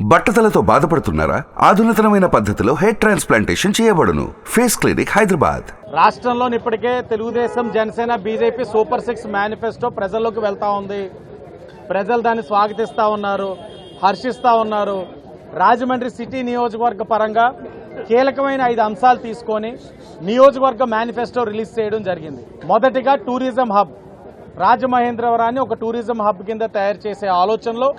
బట్టతలతో బాధపడుతున్నారా? ఆధునితనమైన పద్ధతిలో హెయిర్ ట్రాన్స్ప్లాంటేషన్ చేయబడును. Face clinic Hyderabad. రాష్ట్రంలో ఇప్పటికే Telugu Desam Janasena BJP super six manifesto ప్రజల్లోకి వెళ్తా ఉంది. ప్రజలు దాన్ని స్వాగతిస్తా ఉన్నారు హర్షిస్తా ఉన్నారు. రాజమండ్రి సిటీ నియోజకవర్గ పరంగా కీలకమైన ఐదు అంశాలు తీసుకొని నియోజకవర్గ మేనిఫెస్టో రిలీజ్ చేయడం జరిగింది. మొదటిగా టూరిజం హబ్. రాజమహేంద్రవరాన్ని ఒక టూరిజం హబ్ కింద తయారు చేసే ఆలోచనలో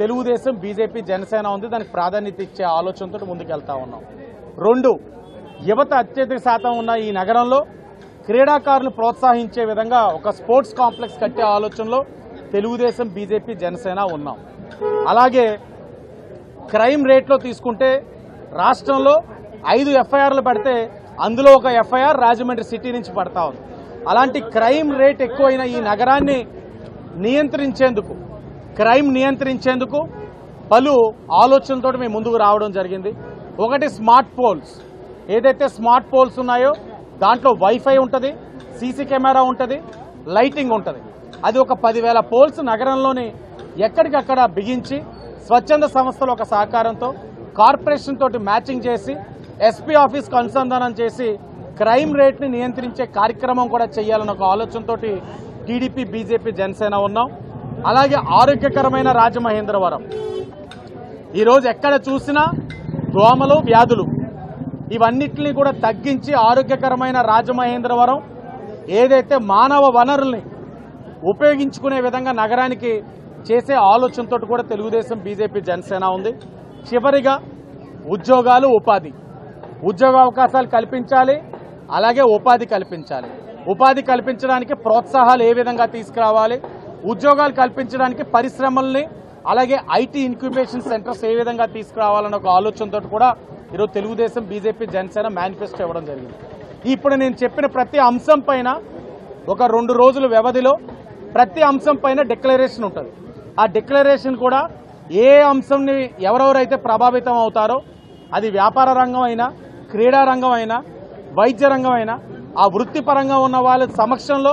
తెలుగుదేశం బీజేపీ జనసేన ఉంది. దానికి ప్రాధాన్యత ఇచ్చే ఆలోచనతో ముందుకెళ్తా ఉన్నాం. రెండు యువత అత్యధిక శాతం ఉన్న ఈ నగరంలో క్రీడాకారులు ప్రోత్సహించే విధంగా ఒక స్పోర్ట్స్ కాంప్లెక్స్ కట్టే ఆలోచనలో తెలుగుదేశం బీజేపీ జనసేన ఉన్నాం. అలాగే క్రైమ్ రేట్లో తీసుకుంటే రాష్ట్రంలో ఐదు ఎఫ్ఐఆర్లు పడితే అందులో ఒక ఎఫ్ఐఆర్ రాజమండ్రి సిటీ నుంచి పడతా ఉంది. అలాంటి క్రైమ్ రేట్ ఎక్కువైన ఈ నగరాన్ని నియంత్రించేందుకు క్రైమ్ నియంత్రించేందుకు పలు ఆలోచనలతో మేము ముందుకు రావడం జరిగింది. ఒకటి స్మార్ట్ పోల్స్ ఏదైతే స్మార్ట్ పోల్స్ ఉన్నాయో దాంట్లో వైఫై ఉంటుంది సీసీ కెమెరా ఉంటుంది లైటింగ్ ఉంటుంది. అది ఒక పదివేల పోల్స్ నగరంలోని ఎక్కడికక్కడ బిగించి స్వచ్ఛంద సంస్థల ఒక సహకారంతో కార్పొరేషన్ తోటి మ్యాచింగ్ చేసి ఎస్పీ ఆఫీస్కి అనుసంధానం చేసి క్రైమ్ రేట్ని నియంత్రించే కార్యక్రమం కూడా చేయాలన్న ఒక ఆలోచనతోటి టీడీపీ బీజేపీ జనసేన ఉన్నాం. అలాగే ఆరోగ్యకరమైన రాజమహేంద్రవరం. ఈరోజు ఎక్కడ చూసినా దోమలు వ్యాధులు. ఇవన్నిటిని కూడా తగ్గించి ఆరోగ్యకరమైన రాజమహేంద్రవరం ఏదైతే మానవ వనరుల్ని ఉపయోగించుకునే విధంగా నగరానికి చేసే ఆలోచనతో కూడా తెలుగుదేశం బీజేపీ జనసేన ఉంది. చివరిగా ఉద్యోగాలు ఉపాధి. ఉద్యోగ అవకాశాలు కల్పించాలి అలాగే ఉపాధి కల్పించాలి. ఉపాధి కల్పించడానికి ప్రోత్సాహాలు ఏ విధంగా తీసుకురావాలి ఉద్యోగాలు కల్పించడానికి పరిశ్రమల్ని అలాగే ఐటీ ఇంక్యుబేషన్ సెంటర్స్ ఏ విధంగా తీసుకురావాలన్న ఒక ఆలోచనతో కూడా ఈరోజు తెలుగుదేశం బీజేపీ జనసేన మేనిఫెస్టో ఇవ్వడం జరిగింది. ఇప్పుడు నేను చెప్పిన ప్రతి అంశం పైన ఒక రెండు రోజుల వ్యవధిలో ప్రతి అంశం పైన డిక్లరేషన్ ఉంటుంది. ఆ డిక్లరేషన్ కూడా ఏ అంశంని ఎవరెవరైతే ప్రభావితం అవుతారో అది వ్యాపార రంగం అయినా క్రీడా రంగం అయినా వైద్య రంగం అయినా ఆ వృత్తిపరంగా ఉన్న వాళ్ళ సమక్షంలో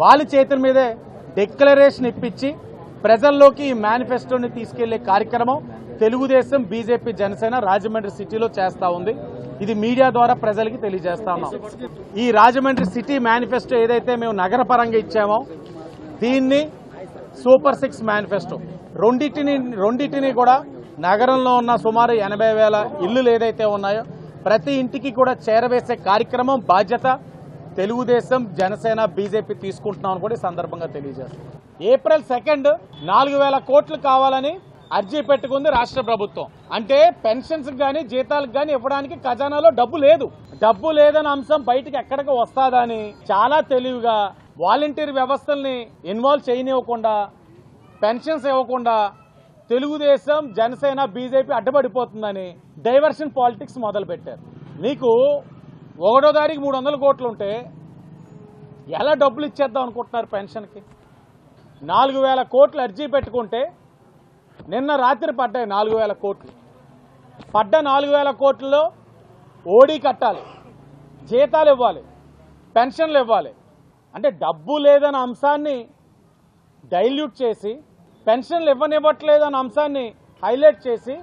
వాళ్ళ చేతుల మీదే డిక్లరేషన్ ఇప్పించి ప్రజల్లోకి ఈ మేనిఫెస్టోని తీసుకెళ్ళే కార్యక్రమం తెలుగుదేశం బీజేపీ జనసేన రాజమండ్రి సిటీలో చేస్తా ఉంది. ఇది మీడియా ద్వారా ప్రజలకి తెలియజేస్తా ఉన్నాం. ఈ రాజమండ్రి సిటీ మేనిఫెస్టో ఏదైతే మేము నగర పరంగా ఇచ్చామో దీన్ని సూపర్ సిక్స్ మేనిఫెస్టో. రెండింటిని రెండింటిని కూడా నగరంలో ఉన్న సుమారు ఎనభై వేల ఇల్లులు ఏదైతే ఉన్నాయో ప్రతి ఇంటికి కూడా చేరవేసే కార్యక్రమం బాధ్యత తెలుగుదేశం జనసేన బీజేపీ తీసుకుంటున్నామని కూడా ఈ సందర్భంగా తెలియజేస్తాం. ఏప్రిల్ సెకండ్ నాలుగు వేల కోట్లు కావాలని అర్జీ పెట్టుకుంది రాష్ట్ర ప్రభుత్వం. అంటే పెన్షన్స్ కానీ జీతాలకు కానీ ఇవ్వడానికి ఖజానాలో డబ్బు లేదు. డబ్బు లేదన్న అంశం బయటకు ఎక్కడికి వస్తాదని చాలా తెలివిగా వాలంటీర్ వ్యవస్థల్ని ఇన్వాల్వ్ చేయనివ్వకుండా పెన్షన్స్ ఇవ్వకుండా తెలుగుదేశం జనసేన బీజేపీ అడ్డపడిపోతుందని డైవర్షన్ పాలిటిక్స్ మొదలుపెట్టారు. మీకు నీకు ఒకటో తారీఖు మూడు వందల కోట్లు ఉంటే ఎలా డబ్బులు ఇచ్చేద్దాం అనుకుంటున్నారు పెన్షన్కి? నాలుగు వేల కోట్లు అర్జీ పెట్టుకుంటే నిన్న రాత్రి పడ్డాయి నాలుగు వేల కోట్లు. పడ్డ నాలుగు వేల కోట్లలో ఓడీ కట్టాలి జీతాలు ఇవ్వాలి పెన్షన్లు ఇవ్వాలి. అంటే డబ్బు లేదన్న అంశాన్ని డైల్యూట్ చేసి పెన్షన్లు ఇవ్వనివ్వట్లేదన్న అంశాన్ని హైలైట్ చేసి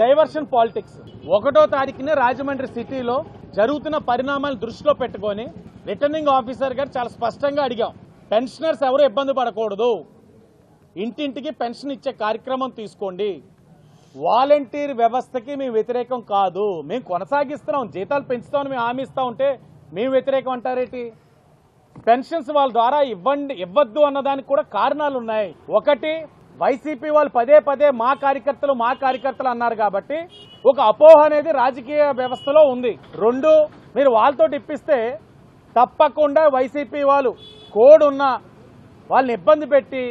డైవర్షన్ పాలిటిక్స్. ఒకటో తారీఖునే రాజమండ్రి సిటీలో జరుగుతున్న పరిణామాలు దృష్టిలో పెట్టుకొని రిటర్నింగ్ ఆఫీసర్ గారు చాలా స్పష్టంగా అడిగాం. పెన్షనర్స్ ఎవరు ఇబ్బంది పడకూడదు. ఇంటింటికి పెన్షన్ ఇచ్చే కార్యక్రమం తీసుకోండి. వాలంటీర్ వ్యవస్థకి మేము వ్యతిరేకం కాదు. మేము కొనసాగిస్తున్నాం. జీతాలు పెంచుతామని మేము హామీ ఇస్తా ఉంటే మేము వ్యతిరేకం అంటారేటి పెన్షన్స్ వాళ్ళ ద్వారా ఇవ్వండి ఇవ్వద్దు అన్నదానికి కూడా కారణాలు ఉన్నాయి. ఒకటి వైసీపీ వాళ్ళు పదే పదే మా కార్యకర్తలు మా కార్యకర్తలు అన్నారు కాబట్టి ఒక అపోహ అనేది రాజకీయ వ్యవస్థలో ఉంది. రెండు మీరు వాళ్ళతో ఇప్పిస్తే తప్పకుండా వైసీపీ వాళ్ళు కోడ్ ఉన్న వాళ్ళని ఇబ్బంది పెట్టి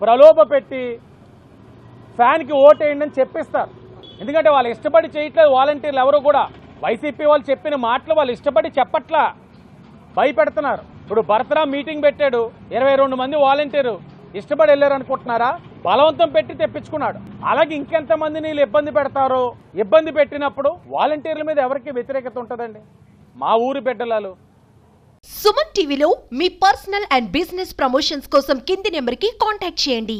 ప్రలోభ పెట్టి ఫ్యాన్కి ఓటేయండి అని చెప్పిస్తారు. ఎందుకంటే వాళ్ళు ఇష్టపడి చేయట్లేదు వాలంటీర్లు ఎవరు కూడా. వైసీపీ వాళ్ళు చెప్పిన మాటలు వాళ్ళు ఇష్టపడి చెప్పట్లా. భయపెడుతున్నారు. ఇప్పుడు భరతరామ్ మీటింగ్ పెట్టాడు. ఇరవై రెండు మంది వాలంటీరు. ఇష్టపడి వెళ్ళారు అనుకుంటున్నారా బలవంతం పెట్టి తెప్పించుకున్నాడు. అలాగే ఇంకెంతమంది నీళ్ళు ఇబ్బంది పెడతారో ఇబ్బంది పెట్టినప్పుడు వాలంటీర్ల మీద ఎవరికి వ్యతిరేకత ఉంటుందండి? మా ఊరి బిడ్డలాలు. సుమన్ టీవీలో మీ పర్సనల్ అండ్ బిజినెస్ ప్రమోషన్స్ కోసం కింది నెంబర్కి కాంటాక్ట్ చేయండి.